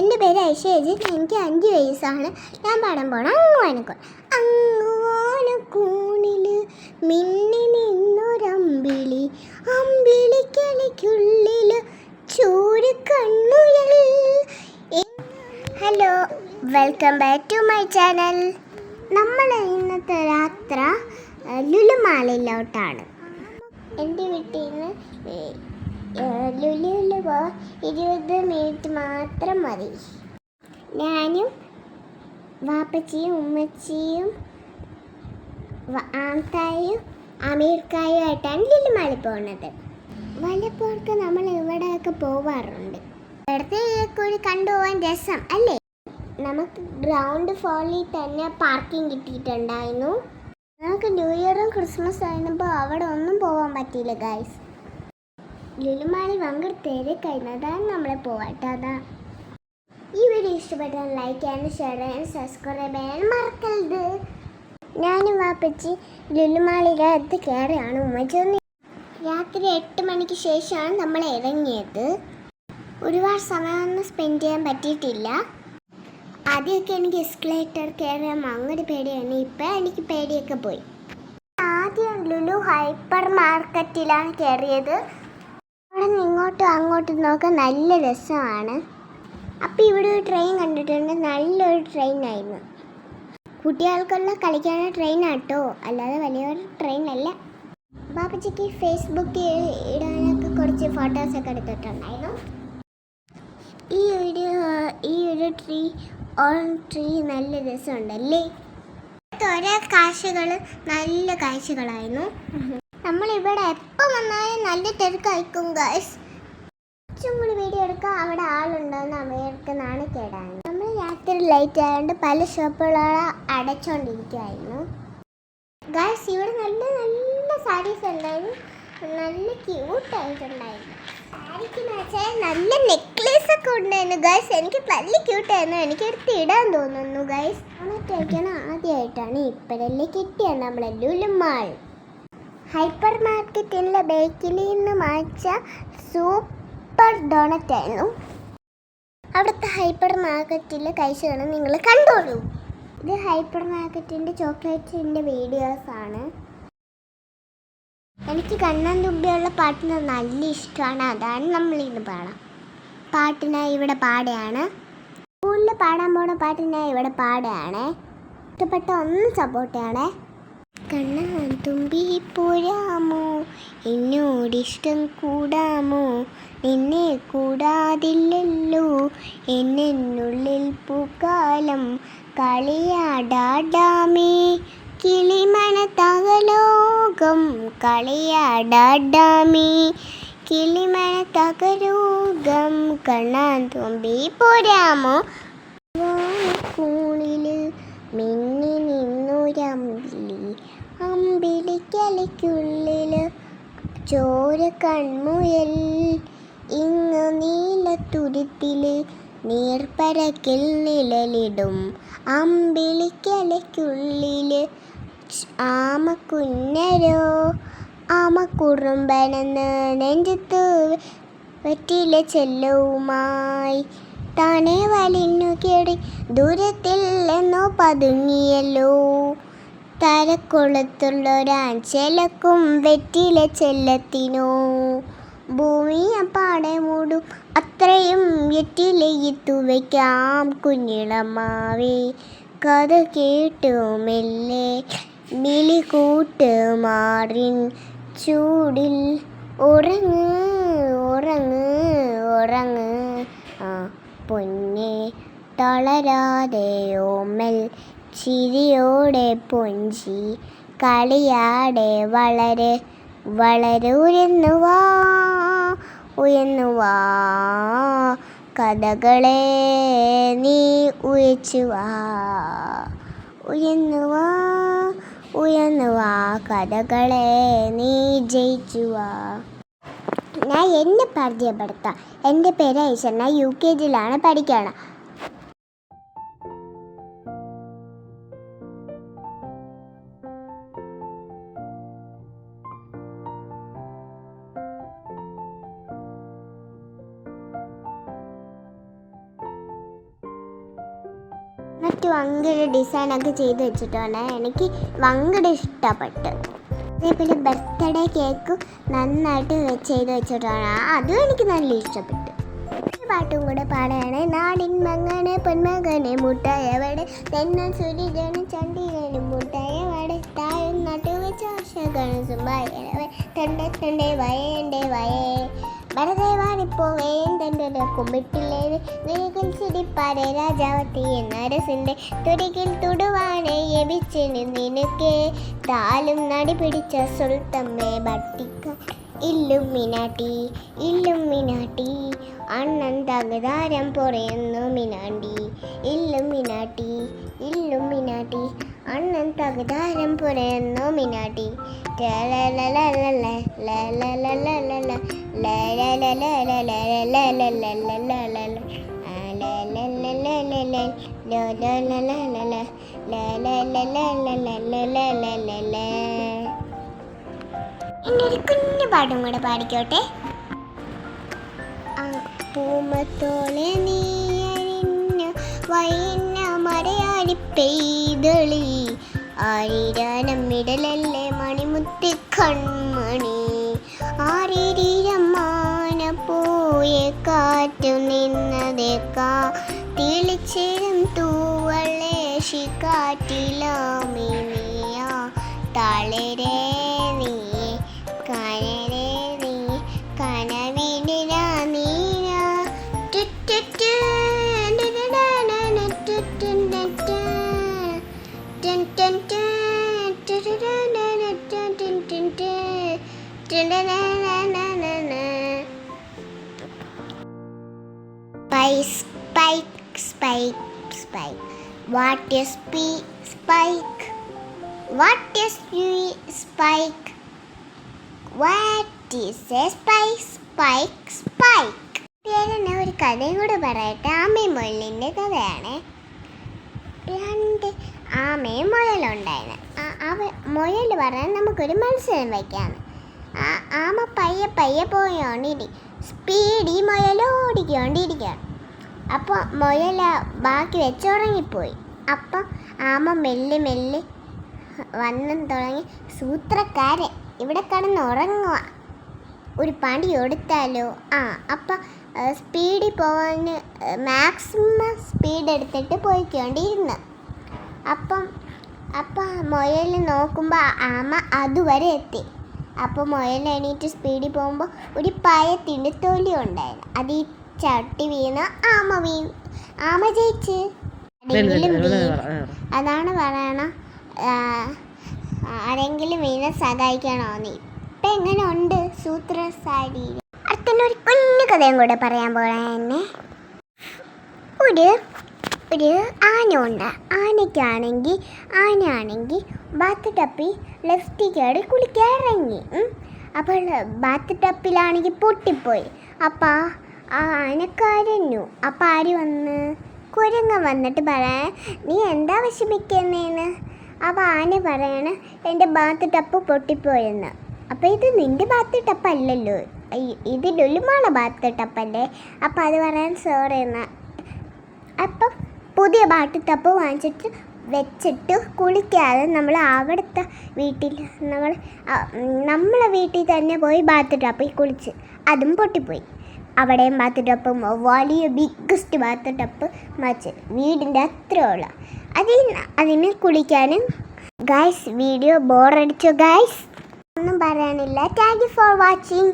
എന്റെ പേര് ഐഷേജി എനിക്ക് അഞ്ച് വയസ്സാണ്. ഞാൻ പാടാൻ പോണം അങ്ങുവാനക്കോൺ അങ്ങുവാനക്കൂണിൽ മിന്നി നിന്നൊരമ്പിളി അമ്പിളിക്കളിക്കുള്ളിൽ ചൂര് കണ്ണുയൽ hello welcome back to my channel. നമ്മൾ ഇന്നത്തെ യാത്ര ലുലുമാലയിലോട്ടാണ്. എന്റെ വീട്ടിൽ നിന്ന് ലുലുവിൽ പോ ഇരുപത് മിനിറ്റ് മാത്രം മതി. ഞാനും വാപ്പച്ചിയും ഉമ്മച്ചിയും ആംതായും അമീർക്കായും ആയിട്ടാണ് ലുലുമാലി പോകുന്നത് വല്ലപ്പോഴൊക്കെ നമ്മൾ ഇവിടെയൊക്കെ പോവാറുണ്ട്. ഇവിടുത്തെ ഒരു കണ്ടുപോകാൻ രസം അല്ലേ? നമുക്ക് ഗ്രൗണ്ട് ഫോളിൽ തന്നെ പാർക്കിംഗ് കിട്ടിയിട്ടുണ്ടായിരുന്നു. നമുക്ക് ന്യൂ ഇയറും ക്രിസ്മസ് ആയിരുന്നപ്പോൾ അവിടെ ഒന്നും പോകാൻ പറ്റിയില്ല ഗൈസ് ലുലുമാലി പങ്കെടുത്തേര് കഴിഞ്ഞതാണ് നമ്മളെ പോവാട്ടോ ഈ വീഡിയോ ഇഷ്ടപ്പെട്ടാൽ ലൈക്ക് ചെയ്യാനും ഷെയർ ചെയ്യാനും സബ്സ്ക്രൈബ് ചെയ്യാനും മറക്കരുത്. ഞാനും വാപ്പച്ചി ലുലുമാളിയുടെ അടുത്ത് കയറിയാണ് ഉമ്മച്ചൊന്ന് രാത്രി എട്ട് മണിക്ക് ശേഷമാണ് നമ്മൾ ഇറങ്ങിയത്. ഒരുപാട് സമയമൊന്നും സ്പെൻഡ് ചെയ്യാൻ പറ്റിയിട്ടില്ല. ആദ്യമൊക്കെ എനിക്ക് എസ്കലേറ്റർ കയറാൻ അങ്ങനെ പേടിയാണ് ഇപ്പം എനിക്ക് പേടിയൊക്കെ പോയി. ആദ്യം ലുലു ഹൈപ്പർ മാർക്കറ്റിലാണ് കയറിയത്. അവിടെ നിന്ന് ഇങ്ങോട്ടും അങ്ങോട്ടും നോക്കാൻ നല്ല രസമാണ്. അപ്പോൾ ഇവിടെ ഒരു ട്രെയിൻ കണ്ടിട്ടുണ്ട്. നല്ലൊരു ട്രെയിൻ ആയിരുന്നു. കുട്ടികൾക്കുള്ള കളിക്കാനുള്ള ട്രെയിൻ ആട്ടോ അല്ലാതെ വലിയൊരു ട്രെയിനല്ല ബാപ്പച്ചയ്ക്ക് ഫേസ്ബുക്കിൽ ഇടാനൊക്കെ കുറച്ച് ഫോട്ടോസൊക്കെ എടുത്തിട്ടുണ്ടായിരുന്നു. ഈ ഒരു ഈ ഒരു ട്രീ ഓൺ ട്രീ നല്ല രസമുണ്ടല്ലേ? ഓരോ കാഴ്ചകൾ നല്ല കാഴ്ചകളായിരുന്നു. നമ്മളിവിടെ എപ്പോൾ വന്നാലും നല്ല തിരക്കായിരിക്കും ഗൈസ് കുറച്ചും കൂടി വീഡിയോ എടുക്കാൻ അവിടെ ആളുണ്ടോയെന്ന് അമേരിക്കുന്നതാണ് കേടാണ് നമ്മൾ രാത്രി ലൈറ്റ് ആയതുകൊണ്ട് പല ഷോപ്പുകളെ അടച്ചുകൊണ്ടിരിക്കുമായിരുന്നു ഗൈസ് ഇവിടെ നല്ല നല്ല സാരീസ് ഉണ്ടായിരുന്നു. നല്ല ക്യൂട്ടായിട്ടുണ്ടായിരുന്നു സാരിക്ക് നല്ല നെക്ലേസ് ഒക്കെ ഉണ്ടായിരുന്നു ഗൈസ് എനിക്ക് നല്ല ക്യൂട്ടായിരുന്നു എനിക്ക് എടുത്ത് ഇടാൻ തോന്നുന്നു ഗൈസ് അമ്മ കഴിക്കണം ആദ്യമായിട്ടാണ് ഇപ്പോഴല്ലേ കിട്ടിയത് നമ്മളെ ലുലുമാൾ ഹൈപ്പർ മാർക്കറ്റിലെ ബേക്കിൽ നിന്ന് വാങ്ങിച്ച സൂപ്പർ ഡോണറ്റ് ആയിരുന്നു അവിടുത്തെ ഹൈപ്പർ മാർക്കറ്റിൽ കഴിച്ചതാണ് നിങ്ങൾ കണ്ടോളൂ. ഇത് ഹൈപ്പർ മാർക്കറ്റിന്റെ വീഡിയോസ് ആണ് എനിക്ക് കണ്ണൻ തുമ്പിയുള്ള പാട്ടിന് നല്ല ഇഷ്ടമാണ്. അതാണ് നമ്മളിന്ന് പാടാം പാട്ടിനായി ഇവിടെ പാടുകയാണ്. സ്കൂളിൽ പാടാൻ പോണ പാട്ടിനായി ഇവിടെ പാടുകയാണ്. ഇഷ്ടപ്പെട്ട ഒന്ന് സപ്പോർട്ട് ചെയ്യണേ കണ്ണാൻ തുമ്പി പോരാമോ എന്നോടിഷ്ടം കൂടാമോ? നിന്നെ കൂടാതില്ലല്ലോ. എന്നുള്ളിൽ പൂക്കാലം കളിയാടാടാമേ. കിളിമണ തകലോകം കളിയാടാടാമേ. കിളിമണ തകലോകം കണ്ണാൻ തുമ്പി പോരാമോ കൂണിൽ മിന്നി നിന്നൊരമ്പിളി അമ്പിളിക്കലയ്ക്കുള്ളിൽ ചോര കൺമുയൽ. ഇങ്ങ് നീലത്തുരുത്തിൽ നീർപ്പരക്കിൽ നിഴലിടും. അമ്പിളിക്കലയ്ക്കുള്ളിൽ ആമക്കുഞ്ഞരോ. ആമക്കുറുമ്പനെന്ന് നെഞ്ചത്ത് വെറ്റിലെ ചെല്ലവുമായി. താനെ വലിഞ്ഞു കേടി ദൂരത്തിൽ എന്നോ പതുങ്ങിയല്ലോ. തരക്കുളത്തുള്ളൊരാഞ്ചലക്കും വെറ്റില ചെല്ലത്തിനോ. ഭൂമി അപ്പാടെ മൂടും. അത്രയും വെറ്റിലയിട്ടു വയ്ക്കാം കുഞ്ഞിളമാവേ കഥ കേട്ടുമെല്ലേ. മിളി കൂട്ട് മാറിൻ ചൂടിൽ. ഉറങ്ങ് ഉറങ്ങ് ഉറങ്ങ്. ആ പൊന്നെ തളരാതെ ചിരിയോടെ പൊഞ്ചി കളിയാടെ വളരെ വളരെ ഉയർന്നു വാ ഉയർന്നു വാ. കഥകളെ നീ ഉയച്ചു വാ ഉയർന്നു വാ ഉയർന്നു വാ. കഥകളെ നീ ജയിച്ചു വാ. ഞാൻ എന്നെ പരിചയപ്പെടുത്താം. എന്റെ പേര് ഞാൻ യു കെ ജിയിലാണ് പഠിക്കണം എന്നിട്ട് വങ്കയുടെ ഡിസൈനൊക്കെ ചെയ്ത് വെച്ചിട്ടുണ്ട് എനിക്ക് വങ്കട ഇഷ്ടപ്പെട്ടു അതേപോലെ ബർത്ത്ഡേ കേക്ക് നന്നായിട്ട് ചെയ്ത് വെച്ചിട്ടാണ്. അതും എനിക്ക് നല്ല ഇഷ്ടപ്പെട്ടു. പാട്ടും കൂടെ പാടുകയാണ് നാടിൻ മങ്ങനെ പൊന്മകനെ മുട്ടായവടെ തെന്നൽ സൂര്യജനും ചണ്ടിരനും മുട്ടായവടെ താഴെ നട്ടു വെച്ച ആശകളും തണ്ട തണ്ടേ വയേന്റെ വയേ. വരദേവാനിപ്പോവേയും തന്റെ കുമ്പിട്ടില്ലേ നീകൻ രാജാവത്തി എന്നരസിന്റെ തുടികിൽ തുടുവാനെ യപിച്ചിന് നിനക്കേ താലും നടി പിടിച്ച സുൽത്തമ്മേ ഭട്ടിക്ക ഇല്ലും മിനാട്ടി ഇല്ലും മിനാട്ടി അണ്ണൻ തകതാരം പൊറയുന്നു മിനാണ്ടി ഇല്ലും മിനാട്ടി ഇല്ലും മിനാട്ടി അണ്ണൻ തകതാരം പൊറയുന്നു മിനാട്ടി ലല ലല ലല ലല ലല ലല കുഞ്ഞു പാടും കൂടെ പാടിക്കോട്ടെ പൂമത്തോളെ നീയറിഞ്ഞു വൈന്ന മറയാടി പെയ്തളി ആരിരാനം ഇടലല്ലേ മണിമുത്തി കൺമണി? ആരിരീ കാറ്റു നിന്നതേക്കാ തിളിച്ചിരും തൂവളേശി കാറ്റിലാമിനിയ തളരെ നീ കനരെ നീ കനവിനില Neena ടുറ്റുറ്റു Spice, spike, spike, spike. What is P spike? What is P spike? What is a spike? Spike, spike. പേരെന്നെ ഒരു കഥയും കൂടെ പറയട്ടെ ആമയും മുയലിന്റെ കഥയാണ് രണ്ട് ആമയും മുയലുണ്ടായിരുന്നു അവ മുയൽ പറഞ്ഞാൽ നമുക്കൊരു മത്സരം വയ്ക്കാം ആമ പയ്യെ പയ്യെ പോയോണ്ടിരി സ്പീഡി മുയൽ ഓടിക്കൊണ്ടിരിക്കുകയാണ് അപ്പോൾ മുയൽ ബാക്കി വെച്ചുറങ്ങിപ്പോയി അപ്പം ആമ മെല്ലെ മെല്ലെ വന്നു തുടങ്ങി സൂത്രക്കാരൻ ഇവിടെ കിടന്ന് ഉറങ്ങുക ഒരു പണി എടുത്താലോ ആ അപ്പം സ്പീഡിൽ പോകാൻ മാക്സിമം സ്പീഡ് എടുത്തിട്ട് പോയിക്കൊണ്ടിരുന്നു. അപ്പം അപ്പം മുയൽ നോക്കുമ്പോൾ ആമ അതുവരെ എത്തി. അപ്പോൾ മുയൽ എണീറ്റ് സ്പീഡിൽ പോകുമ്പോൾ ഒരു പയത്തിന്റെ തൊലി ഉണ്ടായിരുന്നു. അത് ഈ ചട്ടി വീണ ആമ വീണു ആമ ജയിച്ച്. അതാണ് പറയണ ആരെങ്കിലും വീണ സഹായിക്കണോ നീ? ഇപ്പം എങ്ങനെ ഉണ്ട് സൂത്രസാരി അടുത്തന്നെ ഒരു കുഞ്ഞു കഥയും കൂടെ പറയാൻ പോലെ ഒരു ഒരു ആന ഉണ്ട് ആനയ്ക്കാണെങ്കിൽ ആനയാണെങ്കിൽ ബാത്ത് ടപ്പി ലെഫ്റ്റ് കയറി കുളിക്കാൻ ഇറങ്ങി. അപ്പോൾ ബാത്ത് ടപ്പിലാണെങ്കിൽ പൊട്ടിപ്പോയി. അപ്പം ആ ആന കരഞ്ഞു അപ്പം ആര് വന്ന്? കുരങ്ങ വന്നിട്ട് പറയാൻ നീ എന്താ വിഷമിക്കുന്നേന്ന്? അപ്പം ആന പറയണ എന്റെ ബാത്ത് ടപ്പ് പൊട്ടിപ്പോയെന്ന്. അപ്പം ഇത് നിന്റെ ബാത്ത് ടപ്പല്ലല്ലോ. ഇത് ലുലുമാള ബാത്ത് ടപ്പല്ലേ? അപ്പം അത് പറയാൻ സോറി എന്നാ. അപ്പം പുതിയ ബാത്ത് ടപ്പ് വാങ്ങിച്ചിട്ട് വെച്ചിട്ട് കുളിക്കാതെ നമ്മൾ അവിടുത്തെ വീട്ടിൽ നമ്മൾ നമ്മളെ വീട്ടിൽ തന്നെ പോയി ബാത്ത് ടപ്പിൽ കുളിച്ച്. അതും പൊട്ടിപ്പോയി. അവിടെയും ബാത്ത് ടപ്പും വലിയ ബിഗ്ഗസ്റ്റ് ബാത്ത് ടപ്പ് മച്ച്. വീടിന്റെ അത്രയുള്ള. അതിൽ അതിന് കുളിക്കാനും. ഗൈസ് വീഡിയോ ബോറടിച്ചോ ഗൈസ് ഒന്നും പറയാനില്ല. Thank you for watching